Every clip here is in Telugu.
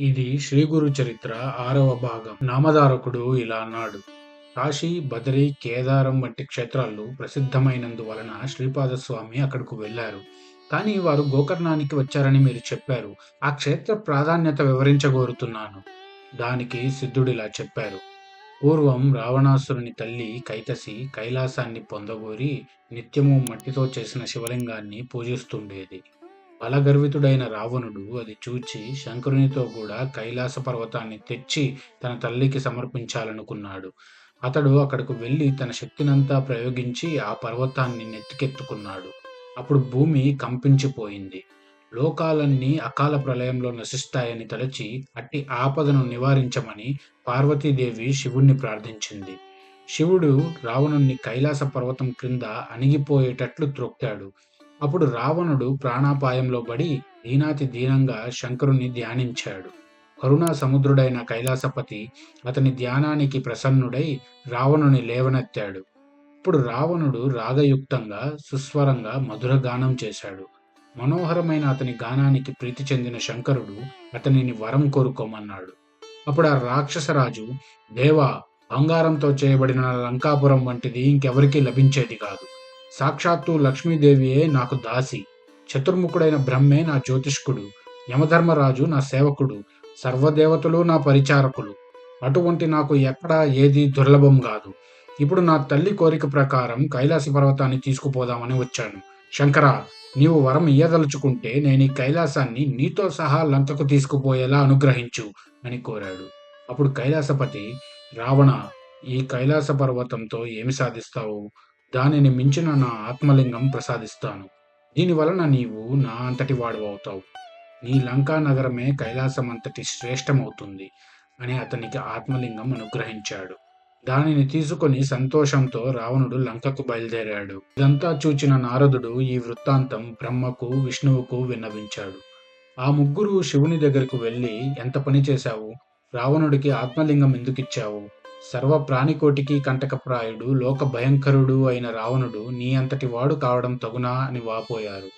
ఇది శ్రీ గురు చరిత్ర ఆరవ భాగం. నామధారకుడు ఇలా అన్నాడు. కాశీ బదరి కేదారం వంటి క్షేత్రాలు ప్రసిద్ధమైనందువలన శ్రీపాదస్వామి అక్కడకు వెళ్ళారు కానీ వారు గోకర్ణానికి వచ్చారని మీరు చెప్పారు. ఆ క్షేత్ర ప్రాధాన్యత వివరించగోరుతున్నాను. దానికి సిద్ధుడిలా చెప్పారు. పూర్వం రావణాసురుని తల్లి కైతసి కైలాసాన్ని పొందగోరి నిత్యము మట్టితో చేసిన శివలింగాన్ని పూజిస్తుండేది. బలగర్వితుడైన రావణుడు అది చూచి శంకరునితో కూడా కైలాస పర్వతాన్ని తెచ్చి తన తల్లికి సమర్పించాలనుకున్నాడు. అతడు అక్కడకు వెళ్ళి తన శక్తినంతా ప్రయోగించి ఆ పర్వతాన్ని నెత్తికెత్తుకున్నాడు. అప్పుడు భూమి కంపించిపోయింది. లోకాలన్నీ అకాల ప్రళయంలో నశిస్తాయని తలచి అట్టి ఆపదను నివారించమని పార్వతీదేవి శివుణ్ణి ప్రార్థించింది. శివుడు రావణుణ్ణి కైలాస పర్వతం క్రింద అణిగిపోయేటట్లు త్రొక్కాడు. అప్పుడు రావణుడు ప్రాణాపాయంలో పడి దీనాతి దీనంగా శంకరుణ్ణి ధ్యానించాడు. కరుణా సముద్రుడైన కైలాసపతి అతని ధ్యానానికి ప్రసన్నుడై రావణుని లేవనెత్తాడు. ఇప్పుడు రావణుడు రాగయుక్తంగా సుస్వరంగా మధుర గానం చేశాడు. మనోహరమైన అతని గానానికి ప్రీతి చెందిన శంకరుడు అతనిని వరం కోరుకోమన్నాడు. అప్పుడు ఆ రాక్షసరాజు దేవా బంగారంతో చేయబడిన లంకాపురం వంటిది ఇంకెవరికీ లభించేది కాదు. సాక్షాత్తు లక్ష్మీదేవియే నాకు దాసి. చతుర్ముఖుడైన బ్రహ్మే నా జ్యోతిష్కుడు. యమధర్మరాజు నా సేవకుడు. సర్వదేవతలు నా పరిచారకులు. అటువంటి నాకు ఎక్కడా ఏది దుర్లభం కాదు. ఇప్పుడు నా తల్లి కోరిక ప్రకారం కైలాస పర్వతాన్ని తీసుకుపోదామని వచ్చాను. శంకర నీవు వరం ఇయ్యదలుచుకుంటే నేను ఈ కైలాసాన్ని నీతో సహా లంకకు తీసుకుపోయేలా అనుగ్రహించు అని కోరాడు. అప్పుడు కైలాసపతి రావణ ఈ కైలాస పర్వతంతో ఏమి సాధిస్తావు? దానిని మించిన నా ఆత్మలింగం ప్రసాదిస్తాను. దీని వలన నీవు నా అంతటి వాడు అవుతావు. నీ లంకా నగరమే కైలాసం అంతటి శ్రేష్టమవుతుంది అని అతనికి ఆత్మలింగం అనుగ్రహించాడు. దానిని తీసుకొని సంతోషంతో రావణుడు లంకకు బయలుదేరాడు. ఇదంతా చూచిన నారదుడు ఈ వృత్తాంతం బ్రహ్మకు విష్ణువుకు విన్నవించాడు. ఆ ముగ్గురు శివుని దగ్గరకు వెళ్ళి ఎంత పని చేశావు? రావణుడికి ఆత్మలింగం ఎందుకిచ్చావు? సర్వ ప్రాణికోటికి కంటకప్రాయుడు లోక భయంకరుడు అయిన రావణుడు నీ అంతటి వాడు కావడం తగునా అని వాపోయారు.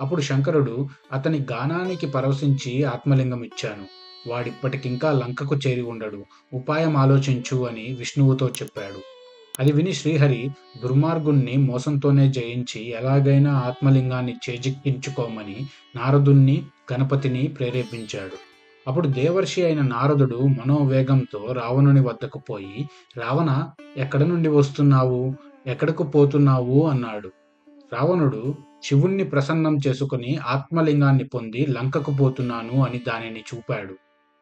అప్పుడు శంకరుడు అతని గానానికి పరవశించి ఆత్మలింగం ఇచ్చాను. వాడిప్పటికింకా లంకకు చేరి ఉండడు. ఉపాయం ఆలోచించు అని విష్ణువుతో చెప్పాడు. అది విని శ్రీహరి దుర్మార్గుణ్ణి మోసంతోనే జయించి ఎలాగైనా ఆత్మలింగాన్ని చేజిక్కించుకోమని నారదుణ్ణి గణపతిని ప్రేరేపించాడు. అప్పుడు దేవర్షి అయిన నారదుడు మనోవేగంతో రావణుని వద్దకు పోయి రావణ ఎక్కడ నుండి వస్తున్నావు? ఎక్కడకు పోతున్నావు? అన్నాడు. రావణుడు శివుణ్ణి ప్రసన్నం చేసుకుని ఆత్మలింగాన్ని పొంది లంకకు పోతున్నాను అని దానిని చూపాడు.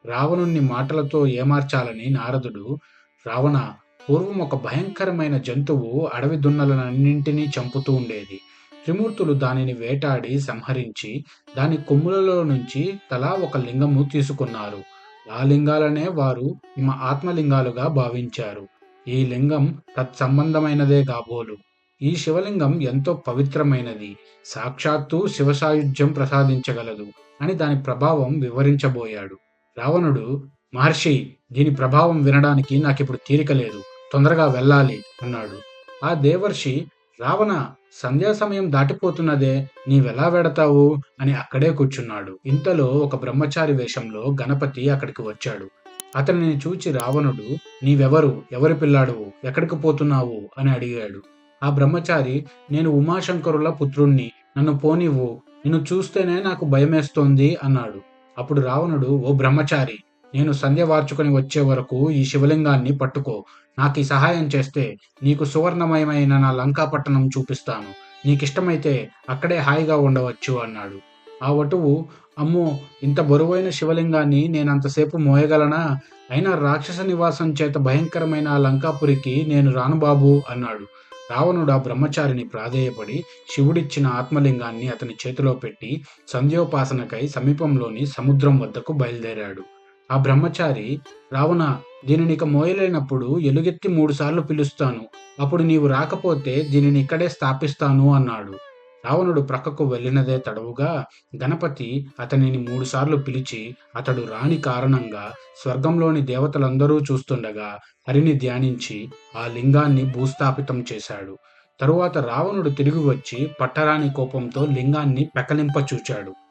రావణుణ్ణి మాటలతో ఏమార్చాలని నారదుడు రావణ పూర్వం ఒక భయంకరమైన జంతువు అడవి దున్నలనన్నింటినీ చంపుతూ ఉండేది. త్రిమూర్తులు దానిని వేటాడి సంహరించి దాని కొమ్ములలో నుంచి తలా ఒక లింగము తీసుకున్నారు. ఆ లింగాలనే వారు మా ఆత్మలింగాలుగా భావించారు. ఈ లింగం తత్సంబంధమైనదే కాబోలు. ఈ శివలింగం ఎంతో పవిత్రమైనది. సాక్షాత్తు శివసాయుధ్యం ప్రసాదించగలదు అని దాని ప్రభావం వివరించబోయాడు. రావణుడు మహర్షి దీని ప్రభావం వినడానికి నాకిప్పుడు తీరిక లేదు. తొందరగా వెళ్ళాలి అన్నాడు. ఆ దేవర్షి రావణ సంధ్యా సమయం దాటిపోతున్నదే నీవెలా వెడతావు? అని అక్కడే కూర్చున్నాడు. ఇంతలో ఒక బ్రహ్మచారి వేషంలో గణపతి అక్కడికి వచ్చాడు. అతనిని చూచి రావణుడు నీవెవరు? ఎవరి పిల్లాడు? ఎక్కడికి పోతున్నావు? అని అడిగాడు. ఆ బ్రహ్మచారి నేను ఉమాశంకరుల పుత్రుణ్ణి. నన్ను పోనివ్వు. నిన్ను చూస్తేనే నాకు భయమేస్తోంది అన్నాడు. అప్పుడు రావణుడు ఓ బ్రహ్మచారి నేను సంధ్య వార్చుకుని వచ్చే వరకు ఈ శివలింగాన్ని పట్టుకో. నాకు ఈ సహాయం చేస్తే నీకు సువర్ణమయమైన నా లంకాపట్టణం చూపిస్తాను. నీకిష్టమైతే అక్కడే హాయిగా ఉండవచ్చు అన్నాడు. ఆ వటువు అమ్మో ఇంత బరువైన శివలింగాన్ని నేనంతసేపు మోయగలనా? అయినా రాక్షస నివాసం చేత భయంకరమైన ఆ లంకాపురికి నేను రాను బాబు అన్నాడు. రావణుడు ఆ బ్రహ్మచారిని ప్రాధేయపడి శివుడిచ్చిన ఆత్మలింగాన్ని అతని చేతిలో పెట్టి సంధ్యోపాసనకై సమీపంలోని సముద్రం వద్దకు బయలుదేరాడు. ఆ బ్రహ్మచారి రావణ దీనిని ఇక మోయలేనప్పుడు ఎలుగెత్తి మూడుసార్లు పిలుస్తాను. అప్పుడు నీవు రాకపోతే దీనిని ఇక్కడే స్థాపిస్తాను అన్నాడు. రావణుడు ప్రక్కకు వెళ్ళినదే తడవుగా గణపతి అతనిని మూడుసార్లు పిలిచి అతడు రాని కారణంగా స్వర్గంలోని దేవతలందరూ చూస్తుండగా హరిని ధ్యానించి ఆ లింగాన్ని భూస్థాపితం చేశాడు. తరువాత రావణుడు తిరిగి వచ్చి పట్టరాని కోపంతో లింగాన్ని పెకలింపచూచాడు.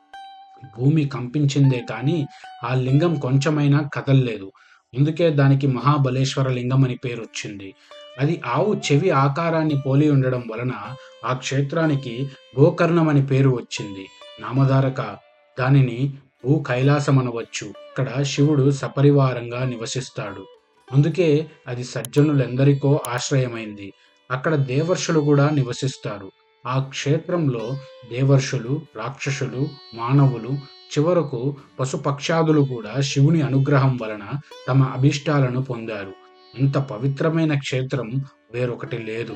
భూమి కంపించిందే కానీ ఆ లింగం కొంచెమైనా కదల్లేదు. అందుకే దానికి మహాబలేశ్వర లింగం అని పేరు వచ్చింది. అది ఆవు చెవి ఆకారాన్ని పోలి ఉండడం వలన ఆ క్షేత్రానికి గోకర్ణం అని పేరు వచ్చింది. నామధారక దానిని భూ కైలాసం అనవచ్చు. ఇక్కడ శివుడు సపరివారంగా నివసిస్తాడు. అందుకే అది సజ్జనులెందరికో ఆశ్రయమైంది. అక్కడ దేవర్షులు కూడా నివసిస్తారు. ఆ క్షేత్రంలో దేవర్షులు రాక్షసులు మానవులు చివరకు పశుపక్షాదులు కూడా శివుని అనుగ్రహం వలన తమ అభిష్టాలను పొందారు. ఇంత పవిత్రమైన క్షేత్రం వేరొకటి లేదు.